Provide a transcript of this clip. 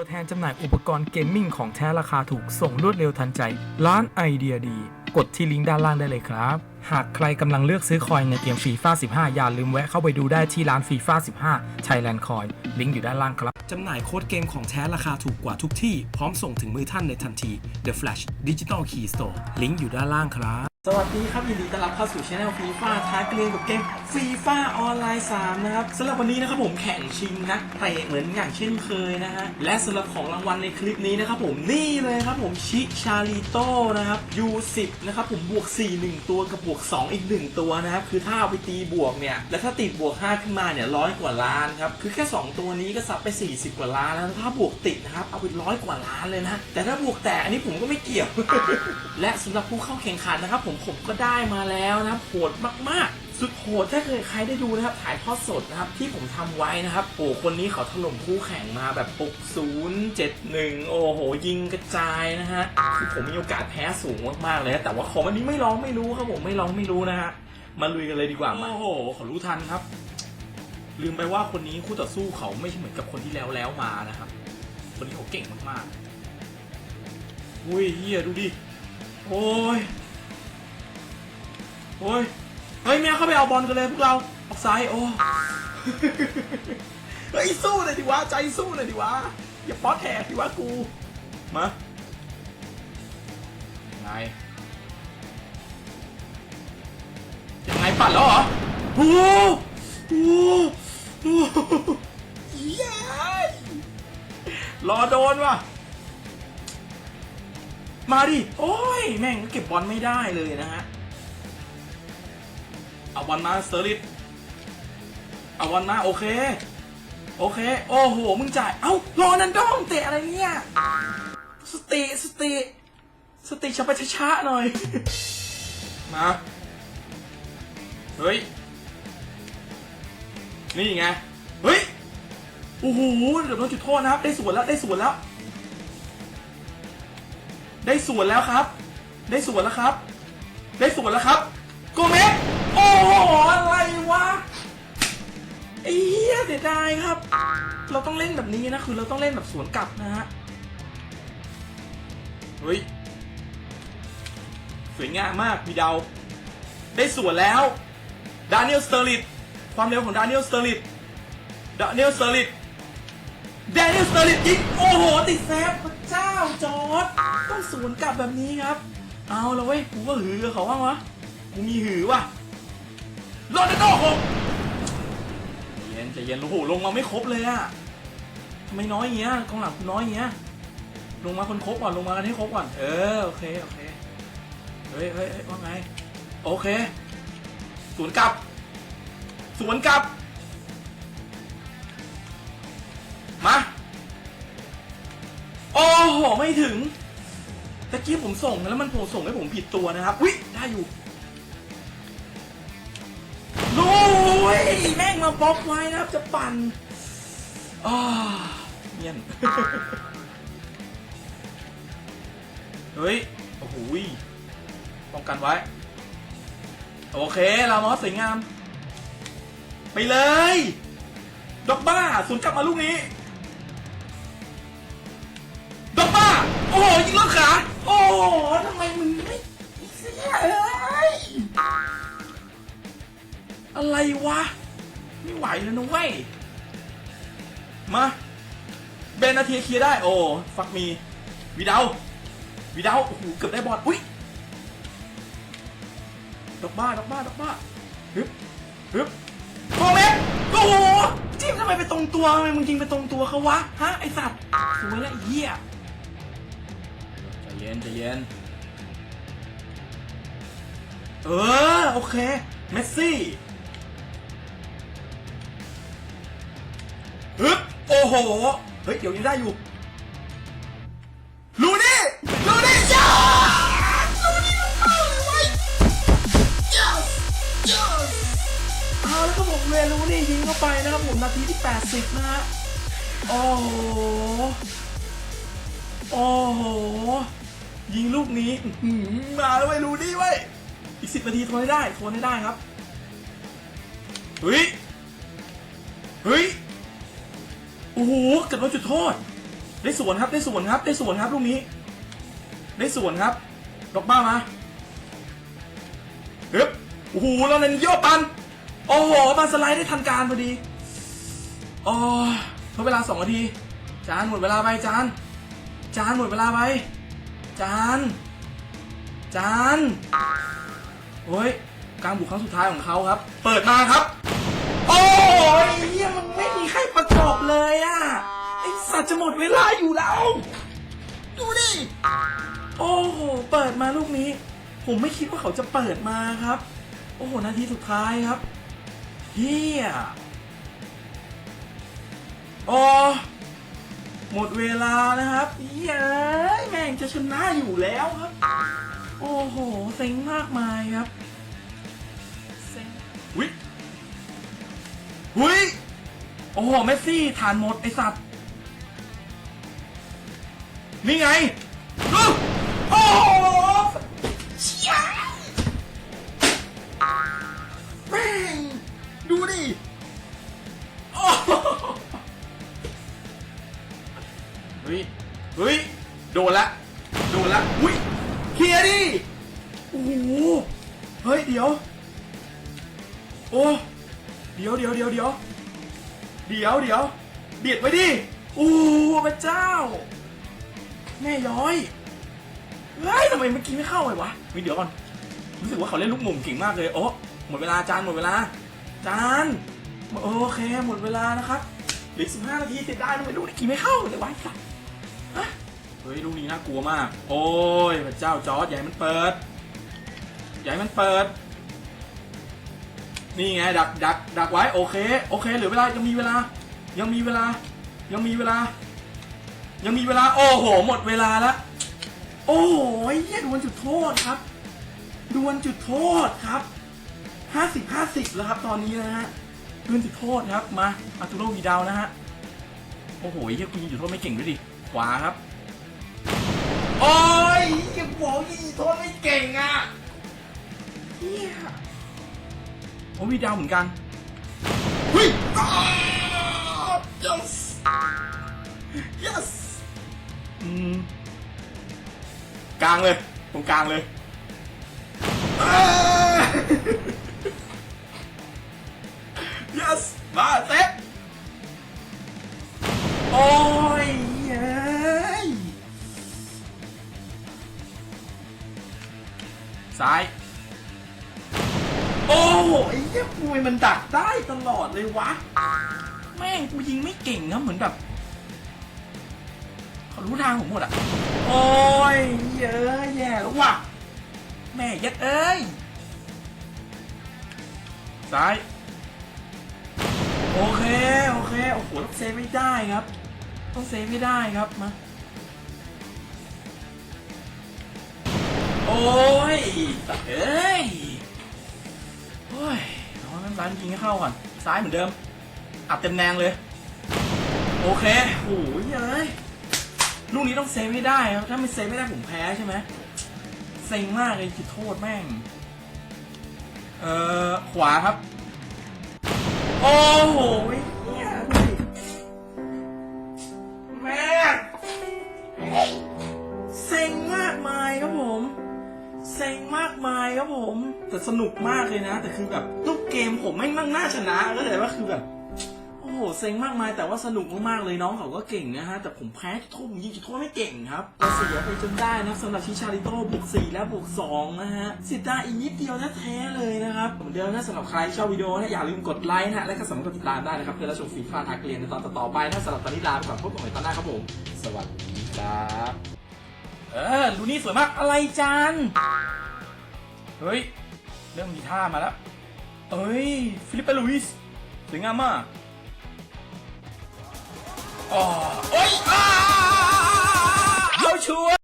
ตัวแทนจำหน่ายอุปกรณ์เกมมิ่งของแท้ราคาถูกส่งรวดเร็วทันใจ ร้านไอเดียดี กดที่ลิงก์ด้านล่างได้เลยครับ หากใครกำลังเลือกซื้อคอยในเกมฟีฟ่า15 อย่าลืมแวะเข้าไปดูได้ที่ร้านฟีฟ่า15 Thailand Coin ลิงก์อยู่ด้านล่างครับ จำหน่ายโค้ดเกมของแท้ราคาถูกกว่าทุกที่ พร้อมส่งถึงมือท่านในทันที The Flash Digital Key Store ลิงก์อยู่ด้านล่างครับ สวัสดีครับยินดีต้อนรับเข้าสู่ช anel ฟีฟ่าท้าเกลียนกับเกมฟีฟ่าออนไลน์ 3 นะครับสำหรับวันนี้นะครับผมแข่งชิงนักเตะเหมือนอย่างเช่นเคยนะฮะและสำหรับของรางวัลในคลิปนี้นะครับผมนี่เลยครับผมชิชาลิโต้นะครับ U10 นะครับผมบวก 4 1 ตัวกับบวก 2 อีก 1 ตัวนะครับคือถ้าเอาไปตีบวกเนี่ยแล้วถ้าติดบวก 5 ขึ้นมาเนี่ยร้อยกว่าล้านครับคือแค่ 2 ตัวนี้ก็ซับไป 40 กว่าล้านแล้วถ้าบวกติดนะครับเอาไปร้อยกว่าล้านเลยนะแต่ถ้าบวกแตกอันนี้ผมก็ไม่เกี่ยว และสำหรับผู้เข้าแข่งขันนะครับผมผมก็ได้มาแล้วนะครับโหดมากๆ สุดโหดถ้าเกิดใครได้ดูนะครับถ่ายทอดสดนะครับที่ผมทำไว้นะครับโอ้คนนี้เขาถล่มคู่แข่งมาแบบ60 71โอ้โห ยิงกระจายนะฮะคือผมมีโอกาสแพ้สูงมากๆเลยนะแต่ว่าของอันนี้ไม่ร้องไม่รู้ครับผมไม่ร้องไม่รู้นะฮะมาลุยกันเลยดีกว่ามาโอ้โหเขารู้ทันครับ ลืมไปว่าคนนี้คู่ต่อสู้เขาไม่เหมือนกับคนที่แล้วแล้วมานะครับ คนนี้เขาเก่งมากๆอุ้ยเฮียดูดิโอ้ย โอ้ย เฮ้ยแม่เข้าไปเอาบอลกันเลยพวกเราออกซ้ายโอ้เฮ้ยสู้เลยดิวะใจสู้เลยดิวะอย่าป๊อตแหกดิวะกูมายังไงยังไงปัดแล้วเหรอโอ้โหโอ้ยยรอโดนว่ะมาดิ โอ้ย แม่งเก็บบอลไม่ได้เลยนะฮะ เอาบอลมาเซอร์ลิตเอาบอลมาโอเค โอเค โอ้โห มึงจ่าย เอ้าโรนันโดมเตะอะไรเนี่ย สติสติสติชับไปช้าๆหน่อย มา เฮ้ย นี่ไง เฮ้ย โอ้โห เดี๋ยวโดนจุดโทษนะครับ ได้สวนแล้ว ได้สวนแล้ว ได้สวนแล้วครับ ได้สวนแล้วครับ ได้สวนแล้วครับ โกเมส สียดายครับ เราต้องเล่นแบบนี้นะคือเราต้องเล่นแบบสวนกลับนะฮะ เฮ้ย สวยงามมากมีดาว ได้สวนแล้ว ดานิเอลสเตอร์ลิตความเร็วของดานิเอลสเตอร์ลิตดานิเอลสเตอร์ลิตแดเนียลสเตอร์ลิตยิงโอ้โห ติดแซฟพระเจ้าจอร์ดต้องสวนกลับแบบนี้ครับ เอาละเว้ยกูก็หือเขาบ้างวะกูมีหือว่ะโรนัลโดหก ใจเย็นใจเย็นโอ้โหลงมาไม่ครบเลยอะทำไมน้อยเงี้ยกองหลังน้อยเงี้ย ลงมาคนครบก่อนลงมากันให้ครบก่อน เออโอเคโอเคเฮ้ยเฮ้ยว่าไง โอเคสวนกลับสวนกลับ มา โอ้โห ไม่ถึงตะกี้ผมส่งแล้วมันโผล่ส่งให้ผมผิดตัวนะครับ อุ้ยได้อยู่ ยแม่งมาบล็อกไว้นะครับจะปั่นอ้าเงียนเฮ้ย โอ้โหยป้องกันไว้ โอเค ลามอสสวยงาม ไปเลยด็อกบ้าสวนกลับมาลูกนี้ด็อกบ้า โอ้โหยิงลอดขา โอ้โหทำไมมึงไม่เสียเอ้ย อะไรวะ ไม่ไหวแล้วนะเว้ย มาเบนนาทีเคลียร์ได้ โอ้ฟักมีวีดาววีดาวโอ้โหเกือบได้บอลอุ้ยดอกบ้าดอกบ้าดอกบ้าฮึบฮึบโกเมสโอ้โหจิ้มทำไมไปตรงตัวทำไมมึงยิงไปตรงตัวเขาวะฮะไอสัตว์สวยล้วไอ้เหี้ยใจเย็นใจเย็นเออโอเคเมสซี่ ฮึบโอ้โห เฮ้ย เดี๋ยวยังได้อยู่ลูนี่ลูนี่จ้าลูนี่เป้าเลยเว้ย yes yes เอาแล้วก็ผมเรียนรู้นี่ยิงเข้าไปนะครับผมนาทีที่ 80 นะฮะ โอ้โห โอ้โห ยิงลูกนี้มาแล้วไอ้ยรู้นี่เว้อีกสิบนาทีทนให้ได้ทนให้ได้ครับ เฮ้ย เฮ้ย โอ้โหเกิดโดนจุดโทษ ได้สวนครับ ได้สวนครับ ได้สวนครับลูกนี้ ได้สวนครับ ดอกบ้ามาเฮ้ยโอ้โหแล้วนันโยปัน โอ้โหมาสไลด์ได้ทันการพอดีโอ้ยทดเวลาสองนาที จานหมดเวลาไปจาน จานหมดเวลาไปจาน จานโอ้ยกลางบุกครั้งสุดท้ายของเขาครับ เปิดมาครับ โอ้ยเฮียมัน เลยอะไอสัตว์จะหมดเวลาอยู่แล้ว ดูดิ โอ้โห เปิดมาลูกนี้ ผมไม่คิดว่าเขาจะเปิดมาครับ โอ้โห นาทีสุดท้ายครับเฮียโอ้หมดเวลานะครับเฮียเอ้ยแม่งจะชนะอยู่แล้วครับ โอ้โห เซ็งมากมายครับ เซ็งวิวิ โอ้โหเมสซี่ฐานหมดไอสัตว์นี่ไงดูโอ้โหเชี่ยแม่งดูดิโอ้โหเฮ้ยเฮ้ยโดนละโดนละอุ้ยเคลียร์ดิโอ้โหเฮ้ยเดี๋ยว โอ้เดี๋ยวเดี๋ยวเดี๋ยวเดี๋ยว เดี๋ยวเดี๋ยวเบียดไว้ดิโอ้พระเจ้า แม่ย้อยเฮ้ยทำไมเมื่อกี้ไม่เข้าเลยวะเฮ้ยเดี๋ยวก่อนรู้สึกว่าเขาเล่นลูกหม่งเก่งมากเลยโอ้หมดเวลาจานหมดเวลาจานโอเคหมดเวลานะครับเหลือสิบห้านาทีเสร็จได้ทำไมลูกนี้กี่ไม่เข้าเลยวะสัสเฮ้ยลูกนี้น่ากลัวมาก โอ้ยพระเจ้าจอร์ดใหญ่มันเปิด ใหญ่มันเปิด นี่ไงดักดักดักไว้โอเคโอเคเหลือเวลายังมีเวลา ยังมีเวลา ยังมีเวลา ยังมีเวลา โอ้โห หมดเวลาล้วโอ้โหเฮียดวลจุดโทษครับ ดวลจุดโทษครับห้าสิบห้าสิบแล้วครับ ตอนนี้นะฮะดวลจุดโทษครับมาอาตูโรวีดาวนะฮะโอ้โหเฮียคุณยิงจุดโทษไม่เก่งด้วยดิขวาครับโอ้ยเฮียบอกยิงจุดโทษไม่เก่งอะเฮีย โอ้วีดาวเหมือนกันเฮ้ยอ้าว yes yes อืมกลางเลยตรงกลางเลยอ้า yes มาเซ็ตโอ้ยเย้ยซ้าย โอ้ไอ้เหี้ยมวยมันดักได้ตลอดเลยวะ แม่งกูยิงไม่เก่งนะเหมือนแบบเขารู้ทางผมหมดอะ โอ้ยเยอะแย่แล้ววะแม่ยัดเอ้ย ซ้าย โอเค โอเค โอ้โหต้องเซฟไม่ได้ครับ ต้องเซฟไม่ได้ครับมา โอ้ยเอ้ย ร้านยิงให้เข้าก่อน ซ้ายเหมือนเดิม อัดเต็มแนงเลย โอเคโอ้ยเอ้ยลูกนี้ต้องเซฟไม่ได้ครับ ถ้าไม่เซฟไม่ได้ผมแพ้ใช่ไหมเซ็งมากเลยจุดโทษแม่ง เอ่อ ขวาครับ โอ้โหเฮียแม่เซ็งมากมายครับผม เซ็งมากมายครับผม แต่สนุกมากเลยนะ แต่คือแบบทุก เกมผมแม่งนั่งหน้าชนะก็เลยว่าคือแบบ โอ้โหเซ็งมากมายแต่ว่าสนุกมากๆเลยน้องเขาก็เก่งนะฮะ แต่ผมแพ้จุดโทษผมยิงจุดโทษไม่เก่งครับเราเสียไปจนได้นะสำหรับชิชาริโต้บวก4และบวก2นะฮะสียดาอีกนิดเดียวนะแท้เลยนะครับเหมือนเดิมนะสำหรับใครชอบวิดีโอนะอย่าลืมกดไลค์นะฮะและก็สามารถกดติดตามได้นะครับเพื่อรับชมฟีฟ่าทักเรียนในตอนต่อๆไปนะสำหรับตอนนี้ลาไปก่อนพบกันใหม่ตอนหน้าครับผมสวัสดีครับเออลูนี่สวยมากอะไรจันเฮ้ยเริ่มมีท่ามาแล้ว เอ้ย ฟิลิปเปลุยส์สวยงามมากอ๋อโอ้ยอ้าเอาชัวร์